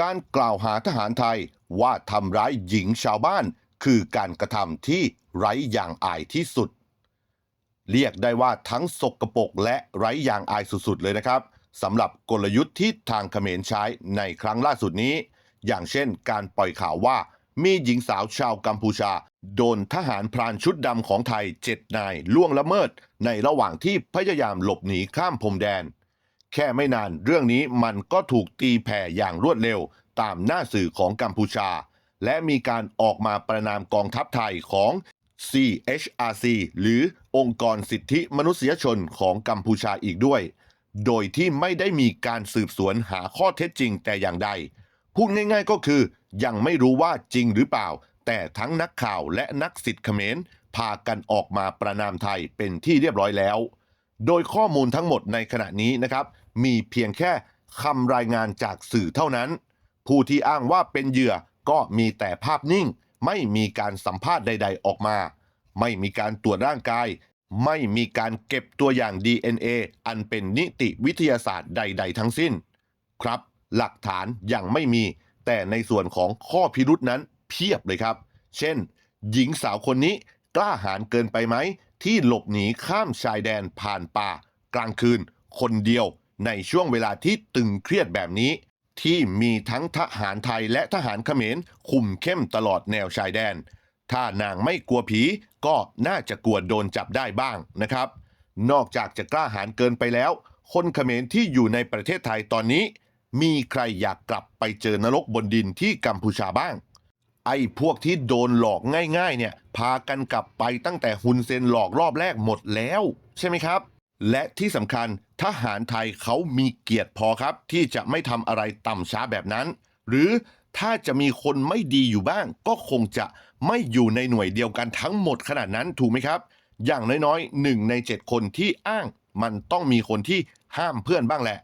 การกล่าวหาทหารไทยว่าทำร้ายหญิงชาวบ้าน คือการกระทำที่ไร้อย่างอายที่สุด เรียกได้ว่าทั้งสกปรกและไร้อย่างอายสุดๆเลยนะครับสำหรับกลยุทธ์ที่ทางเขมรใช้ในครั้งล่าสุดนี้ อย่างเช่นการปล่อยข่าวว่ามีหญิงสาวชาวกัมพูชา โดนทหารพรานชุดดำของไทยเจ็ดนายล่วงละเมิด ในระหว่างที่พยายามหลบหนีข้ามพรมแดน แค่ไม่นานเรื่องนี้มันก็ถูกตีแผ่อย่างรวดเร็วตามหน้าสื่อของกัมพูชา และมีการออกมาประนามกองทัพไทยของ CHRC หรือองค์กรสิทธิมนุษยชนของกัมพูชาอีกด้วย โดยที่ไม่ได้มีการสืบสวนหาข้อเท็จจริงแต่อย่างใด พูดง่ายๆก็คือ ยังไม่รู้ว่าจริงหรือเปล่า แต่ทั้งนักข่าวและนักสิทธิ์เขมรพากันออกมาประนามไทยเป็นที่เรียบร้อยแล้ว โดยข้อมูลทั้งหมดในขณะนี้นะครับ มีเพียงแค่คำรายงานจากสื่อเท่านั้น ผู้ที่อ้างว่าเป็นเหยื่อก็มีแต่ภาพนิ่ง ไม่มีการสัมภาษณ์ใด ๆ ออกมา ไม่มีการตรวจร่างกาย ไม่มีการเก็บตัวอย่าง DNA อันเป็นนิติวิทยาศาสตร์ใด ๆ ทั้งสิ้น ครับ หลักฐานยังไม่มี แต่ในส่วนของข้อพิรุษนั้นเพียบเลยครับ เช่น หญิงสาวคนนี้กล้าหาญเกินไปไหมที่หลบหนีข้ามชายแดนผ่านป่ากลางคืนคนเดียว ในช่วงเวลาที่ตึงเครียดแบบนี้ ที่มีทั้งทหารไทยและทหารเขมรคุมเข้มตลอดแนวชายแดน ถ้านางไม่กลัวผีก็น่าจะกลัวโดนจับได้บ้างนะครับ นอกจากจะกล้าหาญเกินไปแล้ว คนเขมรที่อยู่ในประเทศไทยตอนนี้ มีใครอยากกลับไปเจอนรกบนดินที่กัมพูชาบ้าง ไอ้พวกที่โดนหลอกง่ายๆเนี่ยพากันกลับไปตั้งแต่ฮุนเซนหลอกรอบแรกหมดแล้ว ใช่ไหมครับ และที่สำคัญทหารไทยเขามีเกียรติพอครับ ที่จะไม่ทำอะไรต่ำช้าแบบนั้น หรือถ้าจะมีคนไม่ดีอยู่บ้าง ก็คงจะไม่อยู่ในหน่วยเดียวกันทั้งหมดขนาดนั้นถูกไหมครับ อย่างน้อยๆหนึ่งในเจ็ดคนที่อ้างมันต้องมีคนที่ห้ามเพื่อนบ้างแหละ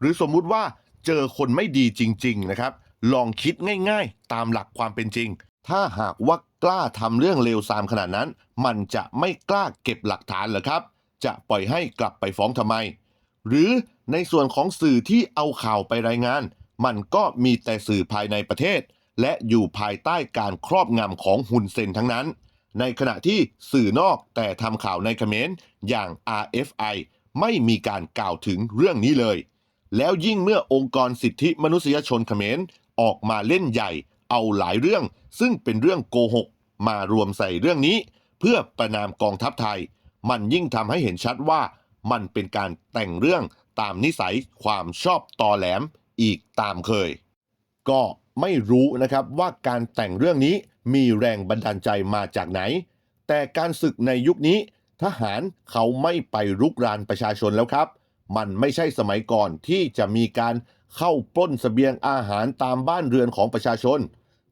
หรือสมมุติว่าเจอคนไม่ดีจริง ๆนะครับ ลองคิดง่ายๆ ตามหลักความเป็นจริง ถ้าหากว่ากล้าทำเรื่องเลวทรามขนาดนั้น มันจะไม่กล้าเก็บหลักฐานเหรอครับ จะปล่อยให้กลับไปฟ้องทำไม หรือในส่วนของสื่อที่เอาข่าวไปรายงาน มันก็มีแต่สื่อภายในประเทศ และอยู่ภายใต้การครอบงำของฮุนเซนทั้งนั้น ในขณะที่สื่อนอกแต่ทำข่าวในเขมรอย่าง RFI ไม่มีการกล่าวถึงเรื่องนี้เลย แล้วยิ่งเมื่อองค์กรสิทธิมนุษยชนเขมรออกมาเล่นใหญ่ เอาหลายเรื่อง ซึ่งเป็นเรื่องโกหกมารวมใส่เรื่องนี้ เพื่อประนามกองทัพไทย มันยิ่งทำให้เห็นชัดว่ามันเป็นการแต่งเรื่องตามนิสัยความชอบตอแหลมอีกตามเคย ก็ไม่รู้นะครับว่าการแต่งเรื่องนี้มีแรงบันดาลใจมาจากไหน แต่การศึกในยุคนี้ ทหารเขาไม่ไปรุกรานประชาชนแล้วครับ มันไม่ใช่สมัยก่อนที่จะมีการเข้าปล้นเสบียงอาหารตามบ้านเรือนของประชาชน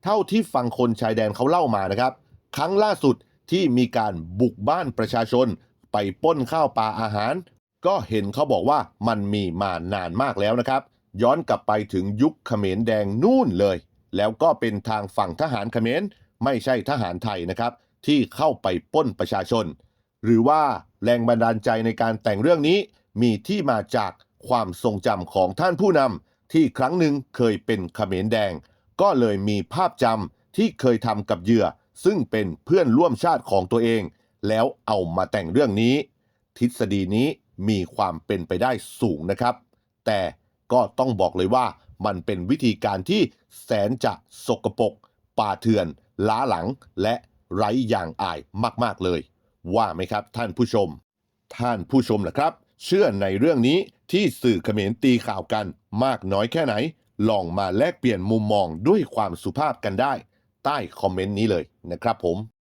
เท่าที่ฟังคนชายแดนเขาเล่ามานะครับ ครั้งล่าสุด ที่มีการบุกบ้านประชาชน ไปป้นข้าวปลาอาหาร ก็เห็นเขาบอกว่ามันมีมานานมากแล้วนะครับ ย้อนกลับไปถึงยุคเขมรแดงนู่นเลย แล้วก็เป็นทางฝั่งทหารเขมรไม่ใช่ทหารไทยนะครับ ที่เข้าไปป้นประชาชน หรือว่าแรงบันดาลใจในการแต่งเรื่องนี้ มีที่มาจากความทรงจำของท่านผู้นำที่ครั้งหนึ่งเคยเป็นเขมรแดง ก็เลยมีภาพจำที่เคยทำกับเหยื่อ ซึ่งเป็นเพื่อนร่วมชาติของตัวเอง แล้วเอามาแต่งเรื่องนี้ ทฤษฎีนี้มีความเป็นไปได้สูงนะครับ แต่ก็ต้องบอกเลยว่ามันเป็นวิธีการที่แสนจะสกปรกป่าเถื่อน ล้าหลังและไร้อย่างอายมาก ๆ เลย ว่าไหมครับท่านผู้ชม ท่านผู้ชมล่ะครับ เชื่อในเรื่องนี้ที่สื่อเขมรตีข่าวกันมากน้อยแค่ไหน ลองมาแลกเปลี่ยนมุมมองด้วยความสุภาพกันได้ ใต้คอมเมนต์นี้เลยนะครับผม